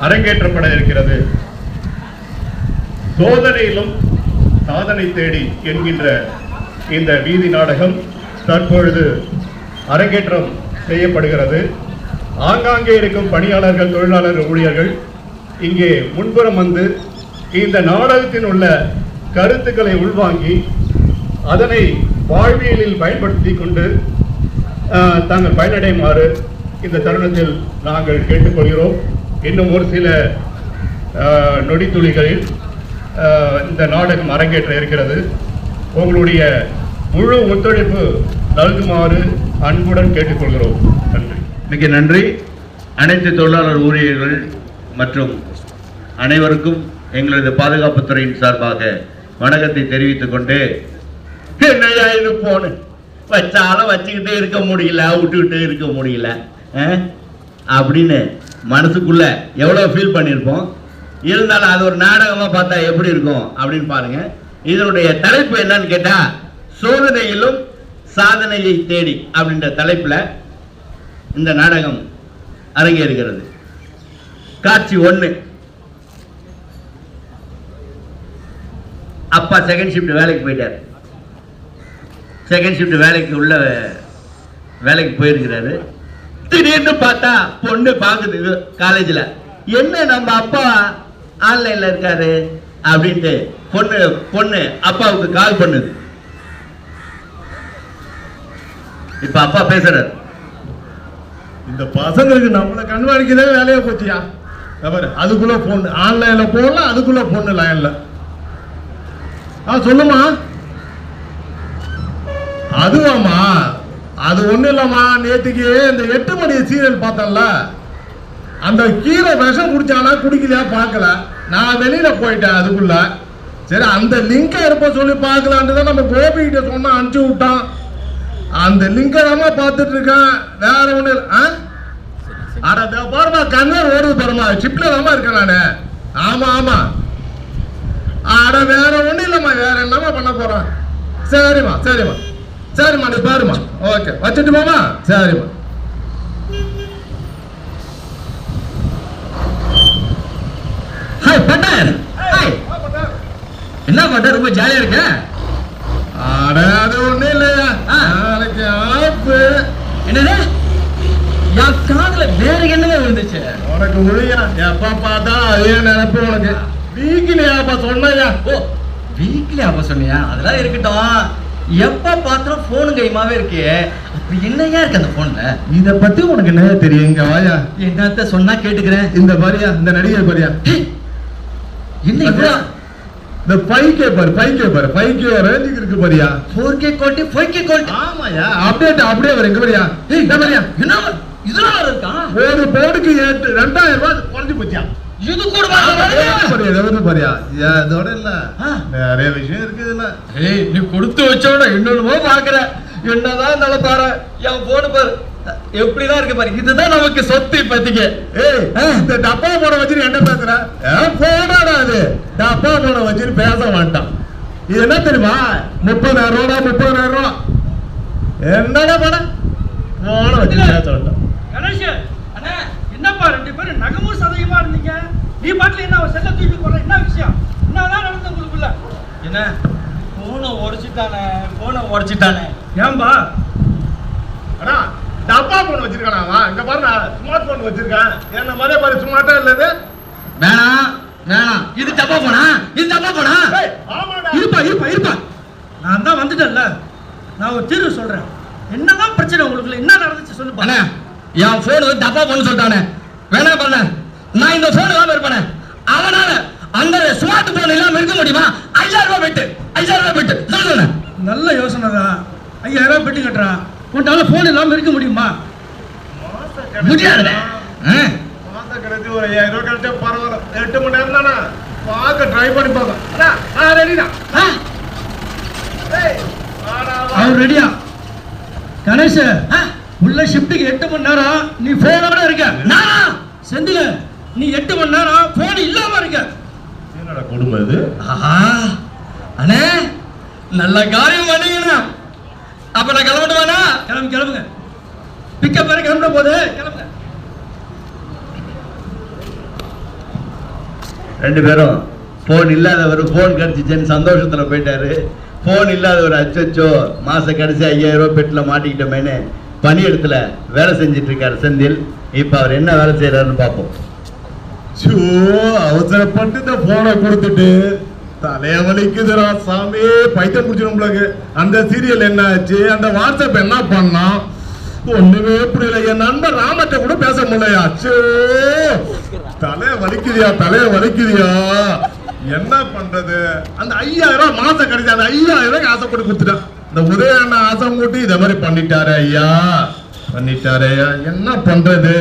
அரங்கேற்றப்பட இருக்கிறது. சோதனையிலும் சாதனை தேடி என்கின்ற இந்த வீதி நாடகம் தற்பொழுது அரங்கேற்றம் செய்யப்படுகிறது. ஆங்காங்கே இருக்கும் பணியாளர்கள் தொழிலாளர் ஊழியர்கள் இங்கே முன்புறம் வந்து இந்த நாடகத்தின் உள்ள கருத்துக்களை உள்வாங்கி அதனை வாழ்வியலில் பயன்படுத்தி கொண்டு ஆஹ், தாங்கள் பயனடையுமாறு இந்த தருணத்தில் நாங்கள் கேட்டுக்கொள்கிறோம். இன்னும் ஒரு சில நொடித்துளிகளில் இந்த நாடகம் அரங்கேற்ற இருக்கிறது. உங்களுடைய முழு ஒத்துழைப்பு நல்குமாறு அன்புடன் கேட்டுக்கொள்கிறோம். நன்றி. மிக நன்றி. அனைத்து தொழிலாளர் ஊழியர்கள் மற்றும் அனைவருக்கும் எங்களது பாதுகாப்புத்துறையின் சார்பாக வணக்கத்தை தெரிவித்துக் கொண்டு என்னையா இது போன வச்சாலும் வச்சுக்கிட்டே இருக்க முடியல விட்டுக்கிட்டே இருக்க முடியல ஆ? அப்படின்னு மனசுக்குள்ள எவ்வளோ ஃபீல் பண்ணியிருப்போம். இருந்தாலும் அது ஒரு நாடகமாக பார்த்தா எப்படி இருக்கும் அப்படின்னு பாருங்க. இதனுடைய தலைப்பு என்னன்னு கேட்டால் சோதனையிலும் சாதனையை தேடி அப்படின்ற தலைப்பில் இந்த நாடகம் அரங்கேறுகிறது. காட்சி ஒன்று அப்பா செகண்ட் ஷிஃப்ட் வேலைக்கு போயிட்டார். செகண்ட் ஷிஃப்ட் வேலைக்கு உள்ள வேலைக்கு போயிருக்கிறாரு. திடீர்னு பார்த்தா பொண்ணு பார்க்குது காலேஜில் என்ன நம்ம அப்பா ஆன்லைனில் இருக்காரு? அப்படின்ட்டு பொண்ணு பொண்ணு அப்பாவுக்கு கால் பண்ணுது. இப்போ அப்பா பேசுறாரு. இந்த பசங்களுக்கு நம்மள கண்காணிக்கதே வேலையா போச்சியா? பாரு அதுக்குள்ள பொண்ணு ஆன்லைன்ல போடலாம் அதுக்குள்ள பொண்ணு லைன்ல ஆ சொல்லுமா அதுவாமா அது ஒன்றும் இல்லைம்மா நேற்றுக்கு இந்த எட்டு மணி சீரியல் பார்த்தேன்ல அந்த கீரை விஷம் குடிச்சானா குடிக்கலையா பார்க்கல. நான் வெளியில் போயிட்டேன் அதுக்குள்ள. சரி அந்த லிங்கை இருப்ப சொல்லி பார்க்கலான்ட்டு தான் நம்ம கோபிகிட்ட சொன்னால் அனுப்பிச்சு விட்டான். அந்த லிங்கை தான் பார்த்துட்டு இருக்கேன். வேற ஒன்று ஆ? அட பாருமா கண்ணர் ஓடுது பாருமா சிப்ல தாமா இருக்கேன் நானு. ஆமா ஆமா. அட வேற ஒன்றும் இல்லம்மா. வேற என்னம்மா பண்ண போறேன் சரிம்மா சரிம்மா. சரிம்மா நீ பாருமா ஓகே வச்சுட்டுமாமா சரிம்மா. Hi butter. ஹாய் என்ன பட்டர்? ரொம்ப ஜாலியா இருக்க? அட அது ஒண்ணும் இல்லையா. நாளைக்கு ஆப்பு. என்னது? என் காதுல வேற என்னவே விழுந்துச்சு. உனக்கு முடியா எப்ப பார்த்தா அதே நினைப்பு உனக்கு. வீக்கிலியாப்பா சொன்னையா? ஓ வீக்லி அப்ப சொன்னியா? அதெல்லாம் இருக்கட்டும். எப்ப பாத்திரம் போனு கைமாவே இருக்கே? அப்ப என்னையா இருக்கு அந்த போன்ல இத பத்தி உனக்கு என்ன தெரியும்? இங்க வாயா. என்னத்த சொன்னா கேட்டுக்கிறேன்? இந்த பாரியா இந்த நடிகர் பாரியா. என்ன இந்த ஃபைவ் கே பாரு ஃபைவ் கே பாரு ஃபைவ் கே ரேஞ்சுக்கு இருக்கு பாரியா. Four K quality five K quality ஆமாயா அப்டேட் அப்படியே வரும் இங்க பாரியா. ஏய் இந்த பாரியா. என்ன? இதெல்லாம் இருக்கான் ஒரு போர்டுக்கு ரெண்டாயிரம் ரூபாய் குறைஞ்சு போச்சியா? இது கூட பாரியா எவ்வளவு பாரியா இதோட இல்ல. நிறைய விஷயம் இருக்கு இதுல ஏய் நீ கொடுத்து வச்சோட இன்னொன்னுமோ பாக்குற. என்னதான் இருந்தாலும் பாரு. என் போனு பாரு. எப்படிதான் இருக்கு பாரு. இதுதான் நமக்கு சொத்து இப்பத்திக்கு. ஏய் இந்த டப்பா போட வச்சுட்டு என்ன பேசுற? போடாடா அது. டப்பா போட வச்சுட்டு பேச மாட்டான். இது என்ன தெரியுமா? முப்பதாயிரம் ரூபா முப்பதாயிரம் ரூபா. என்னடா படம் போன வச்சு பேச மாட்டான். கணேஷ். என்னப்பா ரெண்டு பேரும் நகமும் சதயமா இருந்தீங்க? நீ பாட்டுல என்ன செல்ல தூக்கி போற என்ன விஷயம்? என்னதான் நடந்து உங்களுக்குள்ள? என்ன? போனை உடைச்சிட்டானே போனை உடைச்சிட்டானே. ஏன்பா? அண்ணா டப்பா போன் வச்சிருக்கானா அவன்? இங்க பாரு நான் ஸ்மார்ட் போன் வச்சிருக்கேன். என்ன மாதிரியே பாரு ஸ்மார்ட்டா இல்லது. வேணாம் வேணாம் இது தப்பா போனா இது தப்பா போனா ஏய், ஆமாடா. இருப்பா இருப்பா இருப்பா. நான் தான் வந்துட்டேன்ல. நான் ஒரு தீர்வு சொல்றேன். என்னதான் பிரச்சனை உங்களுக்குள்ள? என்ன நடந்துச்சு சொல்லுப்பா. அண்ணா என் போனு தப்பா போன்னு சொல்லிட்டானே. வேணாம் பண்ண. நான் இந்த போன் இல்லாம இருப்பேனே. அவனால அந்த ஸ்மார்ட் போன் இல்லாம இருக்க முடியுமா? ஐயாயிரம் ரூபாய் பெட்டு ஐயாயிரம் ரூபாய் பெட்டு சொல்லுங்க நல்ல யோசனை தான் ஐயாயிரம் ரூபாய் பெட்டி கட்டுறான் உன்ட்டால போன் இல்லாம இருக்க முடியுமா? கிடைச்சு ஒரு ஐயாயிரம் ரூபாய் பரவாயில்ல. எட்டு மணி நேரம் தானே? பார்க்க ட்ரை பண்ணி பார்க்க. வா. அவர் ரெடியா கணேஷ்? ஆ? உள்ள ஷிஃப்ட்டுக்கு எட்டு மணி நேரம் நீ ஃபேனோட இருக்க. நானா? செந்தில நீ எட்டு மணி நேரம் ஃபோன் இல்லாம இருக்க. என்னடா கொடுமை இது? ஆஹா. அண்ணே நல்ல காரியம் பண்ணீங்கண்ணா அப்ப நான் கிளம்பட்டுவானா கிளம்பு கிளம்புங்க. பிக்கப் பண்ணி கிளம்பிட போது கிளம்புங்க. ரெண்டு பேரும் ஃபோன் இல்லாதவர் ஃபோன் கிடச்சிச்சேன்னு சந்தோஷத்தில் போயிட்டாரு. ஃபோன் இல்லாதவர் அச்சோ மாத கடைசி ஐயாயிரம் ரூபா பெட்டில் மாட்டிக்கிட்டோமேனே பணியிடத்துல வேலை செஞ்சுட்டு இருக்காரு செந்தில். இப்போ அவர் என்ன வேலை செய்யறாருன்னு பார்ப்போம் ஷோ அவசரப்பட்டு இந்த போனை கொடுத்துட்டு தலைய வலிக்குதுடா சாமி. பைத்தியம் முடிச்சிடும் உங்களுக்கு அந்த சீரியல் என்ன ஆச்சு? அந்த வாட்ஸ்அப் என்ன பண்ணான் ஒண்ணுமே புரியல. என் நண்பர் ராமத்தை கூட பேச முடியலையா? அச்சோ தலைய வலிக்குதியா? தலைய வலிக்குதியா? என்ன பண்றது? அந்த ஐயாயிரம் ரூபாய் மாசம் கிடைச்சா அந்த ஐயாயிரம் ஆசைப்பட்டு கொடுத்துட்டான் இந்த உதய அண்ணா ஆசை மூட்டி இதை மாதிரி பண்ணிட்டாரு ஐயா. பண்ணிட்டாரு. ஐயா என்ன பண்றது?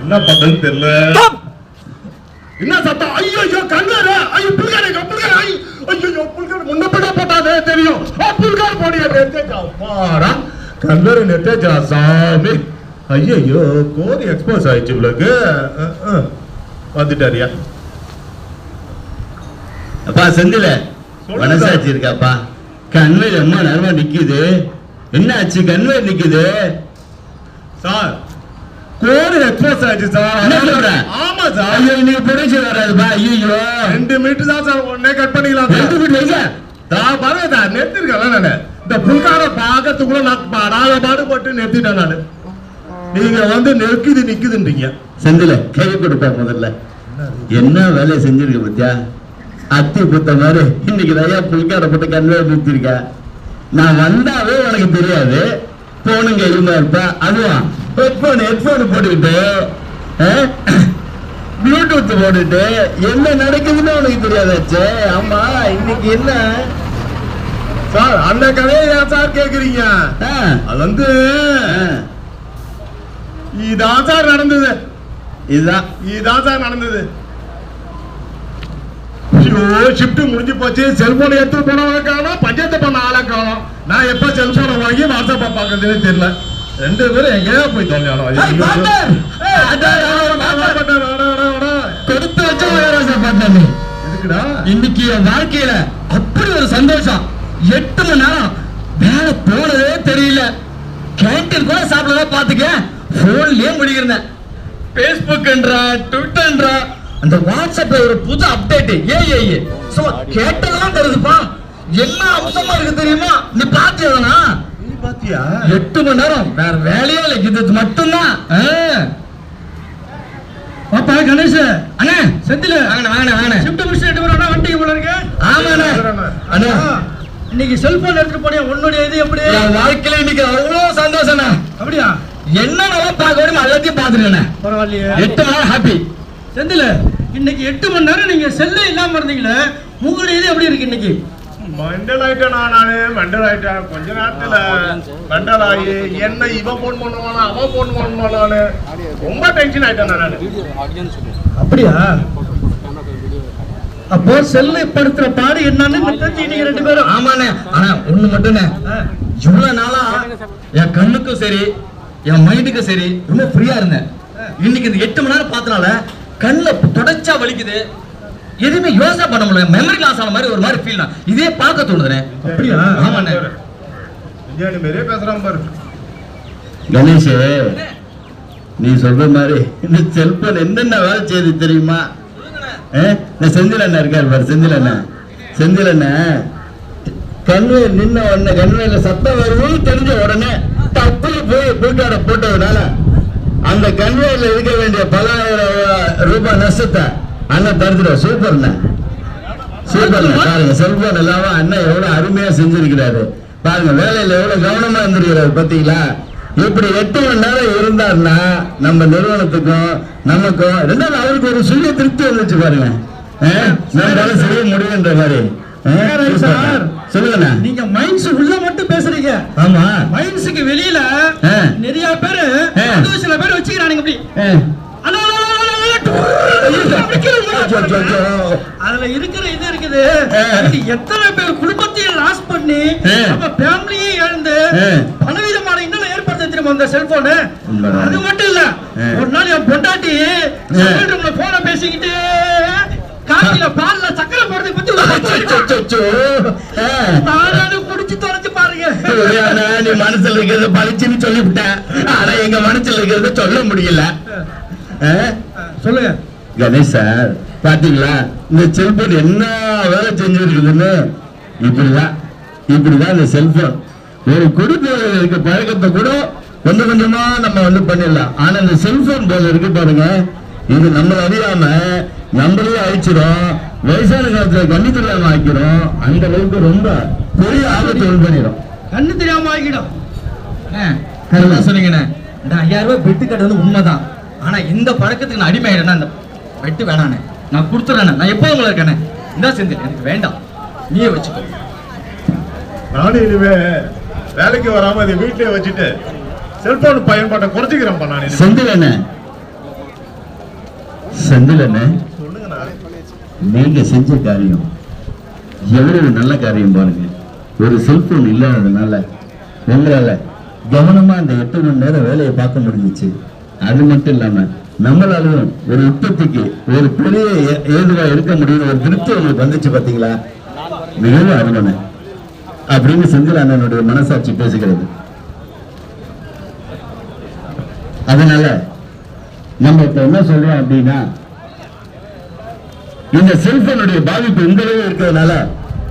என்ன பண்றதுன்னு தெரியல. என்ன சத்தம்? ஐயோ ஐயோ கண்ணாரு ஐயோ புல்கார புல்கார ஐயோ புல்கார முன்ன போட்டாதே தெரியும். ஆ, புல்கார போடிய பாரா கண்ணாரு நெத்தேஜா சாமி. ஐயோ கோரி எக்ஸ்போஸ் ஆயிடுச்சு உங்களுக்கு அஹ். வந்துட்டாரியா. அப்பா செந்தில. மனசாட்சி இருக்காப்பா. கண்வை ரொம்ப நேரமா நிக்குது. என்ன ஆச்சு கண்வை நிக்குது. சார். கோரி எக்ஸ்போஸ் ஆயிடுச்சு சார். என்ன சொல்ற? ஆமா சார். ஐயோ இன்னைக்கு ப்ரொடியூசர் வராதுப்பா ஐயோ ரெண்டு மினிட் தான் சார். உடனே கட் பண்ணிக்கலாம் ரெண்டு வீட்டு வைங்க நான் பாருங்க சார். நிறுத்திருக்கேன் நானு இந்த புல்கார பார்க்கறதுக்குள்ள நான் படாத பாடுபட்டு நிறுத்திட்டேன் நானு. நீங்க வந்து நெருக்குது நிக்குதுன்றீங்க. செந்தில கை கொடுப்பா முதல்ல. என்ன வேலையை செஞ்சிருக்க பத்தியா? அத்தி புத்த மாதிரி. இன்னைக்கு நிறைய புல்கார போட்டு கண்வே நிறுத்திருக்க. நான் வந்தாவே உனக்கு தெரியாது. போனுங்க இருந்தா இருப்ப. அதுவும் ஹெட்போன் ஹெட்போன் போட்டுக்கிட்டு ப்ளூடூத் போட்டுட்டு என்ன நடக்குதுன்னு உனக்கு தெரியாதாச்சே ஆமா இன்னைக்கு என்ன? சார் அந்த கதையை ஏன் சார் கேக்குறீங்க. அது வந்து இதான் சார் நடந்தது. இதுதான் இதான் சார் நடந்தது. ஐயோ ஷிஃப்ட் முடிஞ்சு போச்சு. செல்போன் எடுத்து போனவங்க காணும் பஞ்சாயத்து பண்ண ஆளை காணும். நான் எப்ப செல்போனை வாங்கி வாட்ஸ்அப் பாக்குறதுன்னு தெரியல. ரெண்டு பேரும் எங்கேயா போய் அதான். கொடுத்து வச்ச பார்த்தேன். எதுக்குடா? இன்னைக்கு என் வாழ்க்கையில அப்படி ஒரு சந்தோஷம். எட்டு மணி நேரம் வேலை போனதே தெரியல. கேண்டீன் கூட சாப்பிடல பாத்துக்க போன்லயே முடிக்கிறேன் பேஸ்புக்ன்றா ட்விட்டர்ன்றா அந்த வாட்ஸ்அப்ல ஒரு புது அப்டேட் ஏ ஏ ஏ. சோ கேட்டதெல்லாம் தருதுப்பா என்ன அம்சமா இருக்கு தெரியுமா? நீ பாத்தியதானா? நீ பாத்தியா? எட்டு மணி நேரம். வேற வேலையே இல்லை. இது மட்டும்தான். பாப்பா கணேஷ். அண்ணே செந்தில. வாங்கண்ணே வாங்கண்ணே வாங்கண்ணே. ஷிஃப்ட் முடிச்சு ரெண்டு பேரும் ஒண்ணா வண்டிக்கு போல இருக்கு. ஆமாண்ணே. அண்ணே. இன்னைக்கு செல்போன் எடுத்துட்டு போனியா? உன்னுடைய இது எப்படி? வாழ்க்கையில இன்னைக்கு அவ்வளவு சந்தோஷம்ண்ணே அப்படியா? என்னென்னலாம் பார்க்க முடியுமோ எல்லாத்தையும் பார்த்துட்டேண்ணே. பரவாயில்லையே. எட்டு மணி நேரம் ஹாப்பி செந்தில இன்னைக்கு எட்டு மணி நேரம் நீங்க செல்லே இல்லாம இருந்தீங்களே உங்களுடைய இது எப்படி இருக்கு இன்னைக்கு? மண்டல் ஆயிட்டேன் நானு மண்டல் ஆயிட்டேன். கொஞ்ச நேரத்துல மண்டல் ஆகி என்ன இவன் போன் பண்ணுவானா அவன் போன் பண்ணுவானான்னு ரொம்ப டென்ஷன் ஆயிட்டேன் நானு அப்படியா? அப்போ செல்லை படுத்துற பாடு என்னன்னு ரெண்டு பேரும். ஆமாண்ணே. ஆனா ஒண்ணு மட்டும்ண்ணே. இவ்வளவு நாளா என் கண்ணுக்கும் சரி என் மைண்டுக்கும் சரி ரொம்ப ஃப்ரீயா இருந்தேன். இன்னைக்கு இந்த எட்டு மணி நேரம் பார்த்தனால கண்ணுல தொடச்சா வலிக்குது. எதுவுமே யோசனை பண்ண முடியல. மெமரி லாஸ் ஆன மாதிரி ஒரு மாதிரி ஃபீல் தான். இதே பார்க்க தோணுதுண்ணே. அப்படியா? ஆமாண்ணே. விஜயாணி மாரியே பேசுறான் பாரு. கணேஷ் நீ சொல்ற மாதிரி இந்த செல்போன் என்னென்ன வேலை செய்யுது தெரியுமா? ஆ? இந்த செந்தில் அண்ணா இருக்காரு பாரு செந்தில் அண்ணா. செந்தில் அண்ணா கண்வே நின்ன உடனே கண்வேல சத்தம் வருவது தெரிஞ்ச உடனே டப்புனு போய் பூட்டாட போட்டதுனால அந்த கன்வேயர்ல இருக்க வேண்டிய பலாயிரம் ரூபாய் நஷ்டத்தை அண்ணன் தடுத்துடும் சூப்பர்ல சூப்பர்ண்ணா பாருங்க செல்போன் இல்லாம அண்ணன் எவ்வளவு அருமையா செஞ்சிருக்கிறாரு. பாருங்க வேலையில எவ்வளவு கவனமா இருந்திருக்கிறாரு பாத்தீங்களா இப்படி எட்டு மணி நேரம் இருந்தாருன்னா நம்ம நிறுவனத்துக்கும் நமக்கும் ரெண்டாவது அவருக்கு ஒரு சுய திருப்தி வந்துச்சு பாருங்க. ஆ? நம்மளால செய்ய முடியுன்ற மாதிரி. நீங்க மைண்ட்ஸ் உள்ள மட்டும் பேசுறீங்க ஆமா மைண்ட்ஸுக்கு வெளியில. நிறைய பேரு. அது சில பேர் வச்சுக்கிறானுங்க இப்படி. அதுல இருக்கிற இது இருக்குது எத்தனை பேர் குடும்பத்தையும் லாஸ் பண்ணி. நம்ம ஃபேமிலியே இழந்து. பலவிதமான இன்னும் ஏற்படுத்த தெரியுமா அந்த செல்போனு. அது மட்டும் இல்ல. ஒரு நாள் என் பொண்டாட்டி போன பேசிக்கிட்டு காக்கில பால்ல சக்கரை போடுறதை பத்தி ஒரு அச்சோ, அச்சோ, அச்சோ. ஆ. நானும் குடிச்சு தொலைச்சு பாருங்க? நீ மனசுல இருக்கிறத பளிச்சுன்னு சொல்லிவிட்டேன் ஆனா எங்க மனசுல இருக்கிறத சொல்ல முடியல? சொல்லுங்க. கணேஷ் சார் பாத்தீங்களா? இந்த செல்போன் என்ன வேலை செஞ்சிருக்குதுன்னு? இப்படிதான். இப்படிதான் இந்த செல்போன் ஒரு குடும்பத்தில் இருக்க பழக்கத்தை கூட கொஞ்சம் கொஞ்சமா நம்ம வந்து பண்ணிடலாம். ஆனா இந்த செல்போன் போல இருக்கு பாருங்க. இது நம்மள அறியாம நம்மளே அழிச்சிடும் வயசான காலத்துல கண்ணி தெரியாம ஆக்கிறோம் அந்த அளவுக்கு ரொம்ப பெரிய ஆபத்து உண்டு பண்ணிடும். கண்ணு தெரியாம ஆகிடும் கரெக்டாக சொன்னீங்கண்ணே. இந்த ஐயாயிரம் ரூபாய் பெட்டு கட்டுறது உண்மைதான். ஆனா இந்த பழக்கத்துக்கு நான் அடிமை ஆயிடுறேன்னா இந்த பெட்டு வேணாண்ணே. நான் கொடுத்துறேண்ணே. நான் எப்போ உங்களை இருக்கேண்ணே. இந்த செந்தில் எனக்கு வேண்டாம். நீயே வச்சுக்கோ. நானும் இனிமே வேலைக்கு வராம அதை வீட்லயே வச்சுட்டு செல்போன் பயன்பாட்டை குறைச்சிக்கிறேன்ப்பா நான். செந்தில் என்ன செந்தில் என்ன நீங்க செஞ்ச காரியம். எவ்வளவு நல்ல காரியம் பாருங்க. ஒரு செல்போன் இல்லாததுனால உங்களால கவனமா அந்த எட்டு மணி நேரம் வேலையை பார்க்க முடிஞ்சிச்சு. அது மட்டும் இல்லாம நம்மளாலும் ஒரு உற்பத்திக்கு ஒரு பெரிய ஏ- ஏதுவா இருக்க முடியும் ஒரு திருப்தி உங்களுக்கு வந்துச்சு பாத்தீங்களா? மிகவும் அருமனை அப்படின்னு செந்தில் அண்ணனுடைய மனசாட்சி பேசுகிறது. அதனால நம்ம இப்ப என்ன சொல்றோம் அப்படின்னா இந்த செல்போனுடைய பாதிப்பு இந்த அளவு இருக்கிறதுனால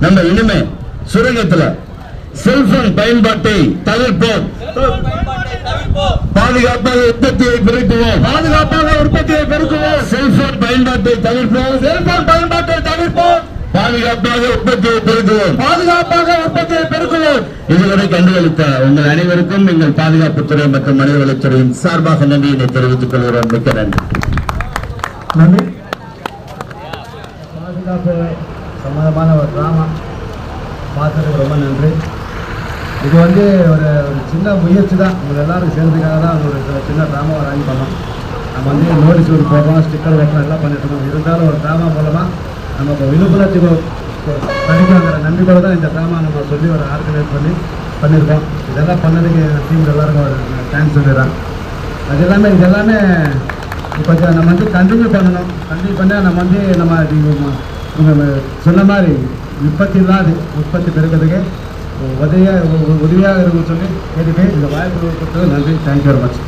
நம்ம இனிமே சுரங்கத்துல செல்போன் பயன்பாட்டை தவிர்ப்போம். பாதுகாப்பாக உற்பத்தியை பெருக்குவோம். பாதுகாப்பாக உற்பத்தியை பெருக்குவோம். செல்போன் பயன்பாட்டை தவிர்ப்போம். செல்போன் பயன்பாட்டை தவிர்ப்போம். பாதுகாப்பாக உற்பத்தியை பெருக்குவோம். பாதுகாப்பாக உற்பத்தியை பெருக்குவோம். இதுவரை கண்டுகளித்த உங்கள் அனைவருக்கும் எங்கள் பாதுகாப்புத்துறை மற்றும் மனிதவளத்துறையின் சார்பாக நன்றியினை தெரிவித்துக் கொள்கிறோம். மிக்க நன்றி. நன்றி. பிரமாதமான ஒரு ட்ராமா பார்த்ததுக்கு ரொம்ப நன்றி. இது வந்து ஒரு ஒரு சின்ன முயற்சி தான். உங்கள் எல்லாரும் சேர்ந்துக்காக தான் ஒரு சின்ன ட்ராமா அரேஞ்ச் பண்ணோம். நம்ம வந்து நோட்டீஸ் ஒரு போகிறோம் ஸ்டிக்கர் ஓட்டலாம் எல்லாம் பண்ணிட்டு இருக்கோம் இருந்தாலும் ஒரு ட்ராமா மூலமாக நம்ம விழுப்புணர்ச்சிக்கு விழுப்புணர்ச்சி படிக்கணுங்கிற தான் இந்த ட்ராமா நம்ம சொல்லி ஒரு ஆர்கனைஸ் பண்ணி பண்ணியிருக்கோம். இதெல்லாம் பண்ணதுக்கு டீம் எல்லாருக்கும் ஒரு தேங்க்ஸ் சொல்லிடுறேன். அது எல்லாமே இது எல்லாமே இப்போ நம்ம வந்து கண்டினியூ பண்ணணும். கண்டினியூ பண்ணால் நம்ம வந்து நம்ம சொன்ன மாதிரி விற்பத்தி இல்லாது உற்பத்தி பெருக்கிறதுக்கு உதவியாக உதவியாக இருக்குன்னு சொல்லி கேட்டுட்டு இந்த வாய்ப்பு கொடுத்தது நன்றி. Thank you very much